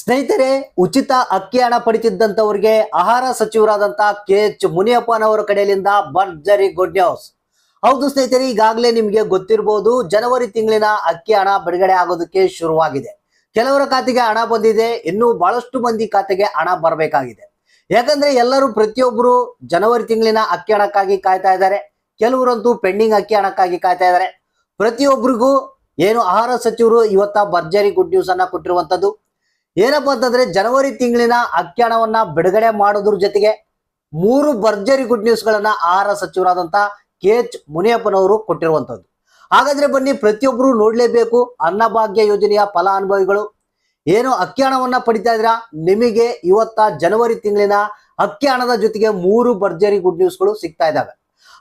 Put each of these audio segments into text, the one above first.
ಸ್ನೇಹಿತರೆ, ಉಚಿತ ಅಕ್ಕಿ ಹಣ ಪಡಿತಿದ್ದಂಥವ್ರಿಗೆ ಆಹಾರ ಸಚಿವರಾದಂತಹ ಕೆ ಎಚ್ ಮುನಿಯಪ್ಪನವರ ಕಡೆಯಿಂದ ಭರ್ಜರಿ ಗುಡ್ ನ್ಯೂಸ್. ಹೌದು ಸ್ನೇಹಿತರೆ, ಈಗಾಗಲೇ ನಿಮಗೆ ಗೊತ್ತಿರಬಹುದು ಜನವರಿ ತಿಂಗಳಿನ ಅಕ್ಕಿ ಹಣ ಬಿಡುಗಡೆ ಆಗೋದಕ್ಕೆ ಶುರುವಾಗಿದೆ. ಕೆಲವರ ಖಾತೆಗೆ ಹಣ ಬಂದಿದೆ, ಇನ್ನು ಬಹಳಷ್ಟು ಮಂದಿ ಖಾತೆಗೆ ಹಣ ಬರಬೇಕಾಗಿದೆ. ಯಾಕಂದ್ರೆ ಎಲ್ಲರೂ ಪ್ರತಿಯೊಬ್ಬರು ಜನವರಿ ತಿಂಗಳಿನ ಅಕ್ಕಿ ಹಣಕ್ಕಾಗಿ ಕಾಯ್ತಾ ಇದ್ದಾರೆ. ಕೆಲವರಂತೂ ಪೆಂಡಿಂಗ್ ಅಕ್ಕಿ ಹಣಕ್ಕಾಗಿ ಕಾಯ್ತಾ ಇದ್ದಾರೆ. ಪ್ರತಿಯೊಬ್ಬರಿಗೂ ಏನು ಆಹಾರ ಸಚಿವರು ಇವತ್ತ ಭರ್ಜರಿ ಗುಡ್ ನ್ಯೂಸ್ ಅನ್ನ ಕೊಟ್ಟಿರುವಂತದ್ದು ಏನಪ್ಪಾ ಅಂತಂದ್ರೆ ಜನವರಿ ತಿಂಗಳಿನ ಅಕ್ಕಿ ಹಣವನ್ನ ಬಿಡುಗಡೆ ಮಾಡೋದ್ರ ಜೊತೆಗೆ ಮೂರು ಭರ್ಜರಿ ಗುಡ್ ನ್ಯೂಸ್ ಗಳನ್ನ ಆಹಾರ ಸಚಿವರಾದಂತ ಕೆ ಎಚ್ ಮುನಿಯಪ್ಪನವರು ಕೊಟ್ಟಿರುವಂತದ್ದು. ಹಾಗಾದ್ರೆ ಬನ್ನಿ ಪ್ರತಿಯೊಬ್ಬರು ನೋಡ್ಲೇಬೇಕು ಅನ್ನಭಾಗ್ಯ ಯೋಜನೆಯ ಫಲಾನುಭವಿಗಳು ಏನು ಅಕ್ಕಿ ಹಣವನ್ನ ಪಡಿತಾ ಇದ್ರ ನಿಮಗೆ ಇವತ್ತ ಜನವರಿ ತಿಂಗಳಿನ ಅಕ್ಕಿ ಜೊತೆಗೆ ಮೂರು ಭರ್ಜರಿ ಗುಡ್ ನ್ಯೂಸ್ಗಳು ಸಿಗ್ತಾ ಇದ್ದಾವೆ.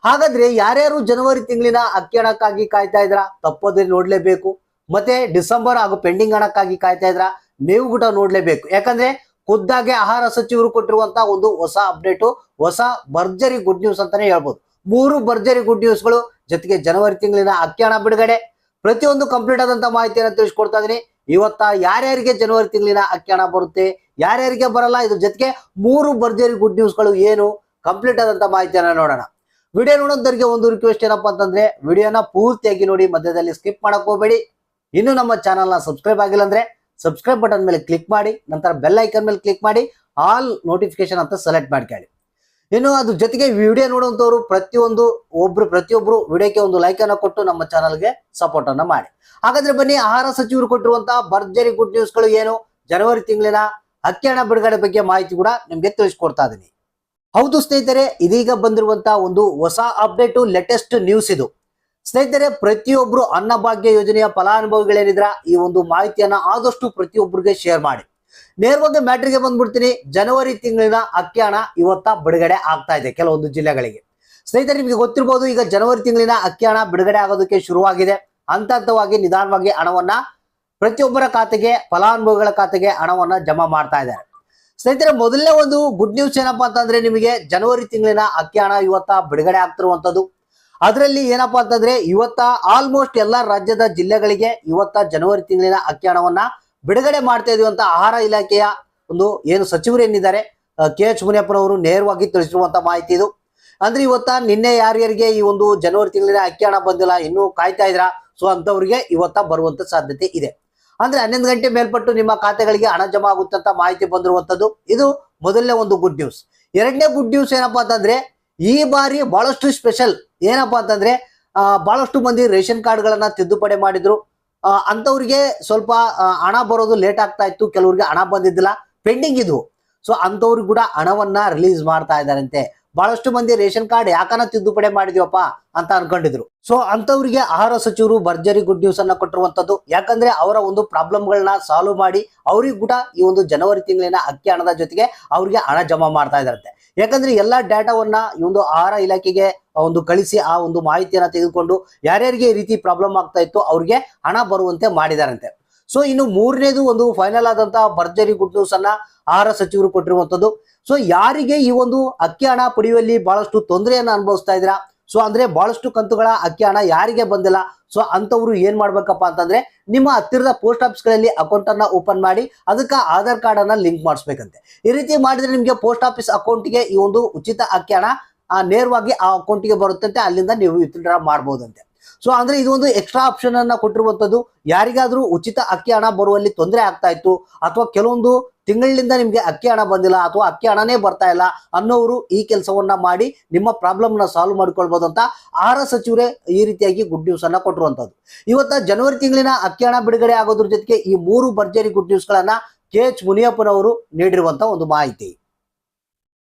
ಹಾಗಾದ್ರೆ ಯಾರ್ಯಾರು ಜನವರಿ ತಿಂಗಳಿನ ಅಕ್ಕಿ ಹಣಕ್ಕಾಗಿ ಕಾಯ್ತಾ ಇದ್ರ ತಪ್ಪದೇ ನೋಡ್ಲೇಬೇಕು. ಮತ್ತೆ ಡಿಸೆಂಬರ್ ಹಾಗೂ ಪೆಂಡಿಂಗ್ ಹಣಕ್ಕಾಗಿ ಕಾಯ್ತಾ ಇದ್ರ ನೀವು ಕೂಡ ನೋಡ್ಲೇಬೇಕು. ಯಾಕಂದ್ರೆ ಖುದ್ದಾಗೆ ಆಹಾರ ಸಚಿವರು ಕೊಟ್ಟಿರುವಂತ ಒಂದು ಹೊಸ ಅಪ್ಡೇಟು ಹೊಸ ಭರ್ಜರಿ ಗುಡ್ ನ್ಯೂಸ್ ಅಂತಾನೆ ಹೇಳ್ಬೋದು. ಮೂರು ಭರ್ಜರಿ ಗುಡ್ ನ್ಯೂಸ್ಗಳು ಜೊತೆಗೆ ಜನವರಿ ತಿಂಗಳಿನ ಅಕ್ಕಿ ಹಣ ಬಿಡುಗಡೆ. ಪ್ರತಿಯೊಂದು ಕಂಪ್ಲೀಟ್ ಆದಂತ ಮಾಹಿತಿಯನ್ನು ತಿಳಿಸ್ಕೊಡ್ತಾ ಇದೀನಿ ಇವತ್ತ ಯಾರ್ಯಾರಿಗೆ ಜನವರಿ ತಿಂಗಳಿನ ಅಕ್ಕಿ ಹಣ ಬರುತ್ತೆ, ಯಾರ್ಯಾರಿಗೆ ಬರಲ್ಲ, ಇದ್ರ ಜೊತೆಗೆ ಮೂರು ಭರ್ಜರಿ ಗುಡ್ ನ್ಯೂಸ್ಗಳು ಏನು ಕಂಪ್ಲೀಟ್ ಆದಂತ ಮಾಹಿತಿಯನ್ನ ನೋಡೋಣ. ವಿಡಿಯೋ ನೋಡೋದರಿಗೆ ಒಂದು ರಿಕ್ವೆಸ್ಟ್ ಏನಪ್ಪಾ ಅಂತಂದ್ರೆ, ವಿಡಿಯೋನ ಪೂರ್ತಿಯಾಗಿ ನೋಡಿ ಮಧ್ಯದಲ್ಲಿ ಸ್ಕಿಪ್ ಮಾಡಕ್ ಹೋಗಬೇಡಿ. ಇನ್ನು ನಮ್ಮ ಚಾನಲ್ನ ಸಬ್ಸ್ಕ್ರೈಬ್ ಆಗಿಲ್ಲ ಅಂದ್ರೆ ಸಬ್ಸ್ಕ್ರೈಬ್ ಬಟನ್ ಮೇಲೆ ಕ್ಲಿಕ್ ಮಾಡಿ, ನಂತರ ಬೆಲ್ ಐಕನ್ ಮೇಲೆ ಕ್ಲಿಕ್ ಮಾಡಿ ಆಲ್ ನೋಟಿಫಿಕೇಶನ್ ಅಂತ ಸೆಲೆಕ್ಟ್ ಮಾಡ್ಕೊಳ್ಳಿ. ಇನ್ನು ಅದ್ರ ಜೊತೆಗೆ ವಿಡಿಯೋ ನೋಡುವಂತವ್ರು ಪ್ರತಿಯೊಂದು ಒಬ್ರು, ಪ್ರತಿಯೊಬ್ರು ವಿಡಿಯೋಕ್ಕೆ ಒಂದು ಲೈಕ್ ಅನ್ನ ಕೊಟ್ಟು ನಮ್ಮ ಚಾನಲ್ಗೆ ಸಪೋರ್ಟ್ ಅನ್ನು ಮಾಡಿ. ಹಾಗಾದ್ರೆ ಬನ್ನಿ, ಆಹಾರ ಸಚಿವರು ಕೊಟ್ಟಿರುವಂತಹ ಭರ್ಜರಿ ಗುಡ್ ನ್ಯೂಸ್ಗಳು ಏನು? ಜನವರಿ ತಿಂಗಳಿನ ಅಕ್ಕಿ ಹಣ ಬಿಡುಗಡೆ ಬಗ್ಗೆ ಮಾಹಿತಿ ಕೂಡ ನಿಮ್ಗೆ ತಿಳಿಸ್ಕೊಡ್ತಾ ಇದೀನಿ. ಹೌದು ಸ್ನೇಹಿತರೆ, ಇದೀಗ ಬಂದಿರುವಂತಹ ಒಂದು ಹೊಸ ಅಪ್ಡೇಟು ಲೇಟೆಸ್ಟ್ ನ್ಯೂಸ್ ಇದು. ಸ್ನೇಹಿತರೆ, ಪ್ರತಿಯೊಬ್ರು ಅನ್ನಭಾಗ್ಯ ಯೋಜನೆಯ ಫಲಾನುಭವಿಗಳೇನಿದ್ರ, ಈ ಒಂದು ಮಾಹಿತಿಯನ್ನ ಆದಷ್ಟು ಪ್ರತಿಯೊಬ್ಬರಿಗೆ ಶೇರ್ ಮಾಡಿ. ನೇರವಾಗಿ ಮ್ಯಾಟ್ರಿಗೆ ಬಂದ್ಬಿಡ್ತೀನಿ. ಜನವರಿ ತಿಂಗಳಿನ ಅಕ್ಕಿ ಹಣ ಇವತ್ತ ಬಿಡುಗಡೆ ಆಗ್ತಾ ಇದೆ ಕೆಲವೊಂದು ಜಿಲ್ಲೆಗಳಿಗೆ. ಸ್ನೇಹಿತರೆ, ನಿಮಗೆ ಗೊತ್ತಿರಬಹುದು ಈಗ ಜನವರಿ ತಿಂಗಳಿನ ಅಕ್ಕಿ ಹಣ ಬಿಡುಗಡೆ ಆಗೋದಕ್ಕೆ ಶುರುವಾಗಿದೆ. ಹಂತ ಹಂತವಾಗಿ ನಿಧಾನವಾಗಿ ಹಣವನ್ನ ಪ್ರತಿಯೊಬ್ಬರ ಖಾತೆಗೆ, ಫಲಾನುಭವಿಗಳ ಖಾತೆಗೆ ಹಣವನ್ನ ಜಮಾ ಮಾಡ್ತಾ ಇದ್ದಾರೆ. ಸ್ನೇಹಿತರೆ, ಮೊದಲನೇ ಒಂದು ಗುಡ್ ನ್ಯೂಸ್ ಏನಪ್ಪಾ ಅಂತಂದ್ರೆ, ನಿಮಗೆ ಜನವರಿ ತಿಂಗಳಿನ ಅಕ್ಕಿ ಹಣ ಇವತ್ತ ಬಿಡುಗಡೆ ಆಗ್ತಿರುವಂತದ್ದು. ಅದರಲ್ಲಿ ಏನಪ್ಪಾ ಅಂತಂದ್ರೆ ಇವತ್ತ ಆಲ್ಮೋಸ್ಟ್ ಎಲ್ಲಾ ರಾಜ್ಯದ ಜಿಲ್ಲೆಗಳಿಗೆ ಇವತ್ತ ಜನವರಿ ತಿಂಗಳಿನ ಅಕ್ಕಿ ಹಣವನ್ನ ಬಿಡುಗಡೆ ಮಾಡ್ತಾ ಇದೀವಿ ಅಂತ ಆಹಾರ ಇಲಾಖೆಯ ಒಂದು ಏನು ಸಚಿವರು ಏನಿದ್ದಾರೆ ಕೆ ಎಚ್ ಮುನಿಯಪ್ಪನವರು ನೇರವಾಗಿ ತಿಳಿಸಿರುವಂತ ಮಾಹಿತಿ ಇದು. ಅಂದ್ರೆ ಇವತ್ತ ನಿನ್ನೆ ಯಾರ್ಯಾರಿಗೆ ಈ ಒಂದು ಜನವರಿ ತಿಂಗಳಿನ ಅಕ್ಕಿ ಹಣ ಬಂದಿಲ್ಲ, ಇನ್ನೂ ಕಾಯ್ತಾ ಇದ್ರ? ಸೊ ಅಂತವ್ರಿಗೆ ಇವತ್ತ ಬರುವಂತ ಸಾಧ್ಯತೆ ಇದೆ. ಅಂದ್ರೆ ಹನ್ನೊಂದು ಗಂಟೆ ಮೇಲ್ಪಟ್ಟು ನಿಮ್ಮ ಖಾತೆಗಳಿಗೆ ಹಣ ಜಮಾ ಆಗುತ್ತಂತ ಮಾಹಿತಿ ಬಂದಿರುವಂತದ್ದು. ಇದು ಮೊದಲನೇ ಒಂದು ಗುಡ್ ನ್ಯೂಸ್ ಎರಡನೇ ಗುಡ್ ನ್ಯೂಸ್ ಏನಪ್ಪಾ ಅಂತಂದ್ರೆ ಈ ಬಾರಿ ಬಹಳಷ್ಟು ಸ್ಪೆಷಲ್ ಏನಪ್ಪಾ ಅಂತಂದ್ರೆ ಬಹಳಷ್ಟು ಮಂದಿ ರೇಷನ್ ಕಾರ್ಡ್ಗಳನ್ನ ತಿದ್ದುಪಡಿ ಮಾಡಿದ್ರು. ಅಂತವ್ರಿಗೆ ಸ್ವಲ್ಪ ಹಣ ಬರೋದು ಲೇಟ್ ಆಗ್ತಾ ಇತ್ತು. ಕೆಲವ್ರಿಗೆ ಹಣ ಬಂದಿದ್ದಿಲ್ಲ. ಪೆಂಡಿಂಗ್ ಇದ್ವು ಸೊ ಅಂತವ್ರಿಗೆ ಕೂಡ ಹಣವನ್ನ ರಿಲೀಸ್ ಮಾಡ್ತಾ ಇದ್ದಾರಂತೆ. ಬಹಳಷ್ಟು ಮಂದಿ ರೇಷನ್ ಕಾರ್ಡ್ ಯಾಕನ ತಿದ್ದುಪಡಿ ಮಾಡಿದೀವಪ್ಪ ಅಂತ ಅನ್ಕೊಂಡಿದ್ರು. ಸೊ ಅಂತವ್ರಿಗೆ ಆಹಾರ ಸಚಿವರು ಭರ್ಜರಿ ಗುಡ್ ನ್ಯೂಸ್ ಅನ್ನ ಕೊಟ್ಟಿರುವಂತದ್ದು ಯಾಕಂದ್ರೆ ಅವರ ಒಂದು ಪ್ರಾಬ್ಲಮ್ಗಳನ್ನ ಸಾಲ್ವ್ ಮಾಡಿ, ಅವ್ರಿಗೆ ಕೂಡ ಈ ಒಂದು ಜನವರಿ ತಿಂಗಳಿನ ಅಕ್ಕಿ ಹಣದ ಜೊತೆಗೆ ಅವ್ರಿಗೆ ಹಣ ಜಮಾ ಮಾಡ್ತಾ ಇದಾರಂತೆ ಯಾಕಂದ್ರೆ ಎಲ್ಲಾ ಡಾಟಾವನ್ನ ಈ ಒಂದು ಆಹಾರ ಇಲಾಖೆಗೆ ಒಂದು ಕಳಿಸಿ ಆ ಒಂದು ಮಾಹಿತಿಯನ್ನ ತೆಗೆದುಕೊಂಡು ಯಾರ್ಯಾರಿಗೆ ಈ ರೀತಿ ಪ್ರಾಬ್ಲಮ್ ಆಗ್ತಾ ಇತ್ತು ಅವ್ರಿಗೆ ಹಣ ಬರುವಂತೆ ಮಾಡಿದಾರಂತೆ. ಸೊ ಇನ್ನು ಮೂರನೇದು ಒಂದು ಫೈನಲ್ ಆದಂತಹ ಭರ್ಜರಿ ಗುಡ್ ನ್ಯೂಸ್ ಅನ್ನ ಆಹಾರ ಸಚಿವರು ಕೊಟ್ಟಿರುವಂತದ್ದು. ಸೊ ಯಾರಿಗೆ ಈ ಒಂದು ಅಕ್ಕಿ ಹಣ ಪಡೆಯುವಲ್ಲಿ ಬಹಳಷ್ಟು ತೊಂದರೆಯನ್ನ ಅನುಭವಿಸ್ತಾ ಇದ್ದೀರಾ? ಸೊ ಅಂದ್ರೆ ಬಹಳಷ್ಟು ಕಂತುಗಳ ಅಕ್ಕಿ ಹಣ ಯಾರಿಗೆ ಬಂದಿಲ್ಲ? ಸೊ ಅಂತವ್ರು ಏನ್ ಮಾಡ್ಬೇಕಪ್ಪ ಅಂತಂದ್ರೆ ನಿಮ್ಮ ಹತ್ತಿರದ ಪೋಸ್ಟ್ ಆಫೀಸ್ಗಳಲ್ಲಿ ಅಕೌಂಟ್ ಅನ್ನ ಓಪನ್ ಮಾಡಿ, ಅದಕ್ಕೆ ಆಧಾರ್ ಕಾರ್ಡ್ ಅನ್ನ ಲಿಂಕ್ ಮಾಡಿಸ್ಬೇಕಂತೆ. ಈ ರೀತಿ ಮಾಡಿದ್ರೆ ನಿಮಗೆ ಪೋಸ್ಟ್ ಆಫೀಸ್ ಅಕೌಂಟ್ಗೆ ಈ ಒಂದು ಉಚಿತ ಅಕ್ಕಿ ಹಣ ನೇರವಾಗಿ ಆ ಅಕೌಂಟ್ಗೆ ಬರುತ್ತಂತೆ, ಅಲ್ಲಿಂದ ನೀವು ವಿತ್ಡ್ರಾ ಮಾಡ್ಬೋದಂತೆ. ಸೊ ಅಂದ್ರೆ ಒಂದು ಎಕ್ಸ್ಟ್ರಾ ಆಪ್ಷನ್ ಅನ್ನ ಕೊಟ್ಟಿರುವಂತದ್ದು ಯಾರಿಗಾದ್ರೂ ಉಚಿತ ಅಕ್ಕಿ ಹಣ ಬರುವಲ್ಲಿ ತೊಂದರೆ ಆಗ್ತಾ ಇತ್ತು, ಅಥವಾ ಕೆಲವೊಂದು ತಿಂಗಳಿಂದ ನಿಮಗೆ ಅಕ್ಕಿ ಹಣ ಬಂದಿಲ್ಲ ಅಥವಾ ಅಕ್ಕಿ ಹಣನೇ ಬರ್ತಾ ಇಲ್ಲ ಅನ್ನೋರು ಈ ಕೆಲಸವನ್ನ ಮಾಡಿ ನಿಮ್ಮ ಪ್ರಾಬ್ಲಮ್ನ ಸಾಲ್ವ್ ಮಾಡ್ಕೊಳ್ಬಹುದು ಅಂತ ಆಹಾರ ಸಚಿವರೇ ಈ ರೀತಿಯಾಗಿ ಗುಡ್ ನ್ಯೂಸ್ ಅನ್ನ ಕೊಟ್ಟಿರುವಂತದ್ದು. ಇವತ್ತ ಜನವರಿ ತಿಂಗಳಿನ ಅಕ್ಕಿ ಹಣ ಬಿಡುಗಡೆ ಆಗೋದ್ರ ಜೊತೆಗೆ ಈ ಮೂರು ಭರ್ಜರಿ ಗುಡ್ ನ್ಯೂಸ್ ಗಳನ್ನ ಕೆ ಎಚ್ ಮುನಿಯಪ್ಪನವರು ನೀಡಿರುವಂತ ಒಂದು ಮಾಹಿತಿ.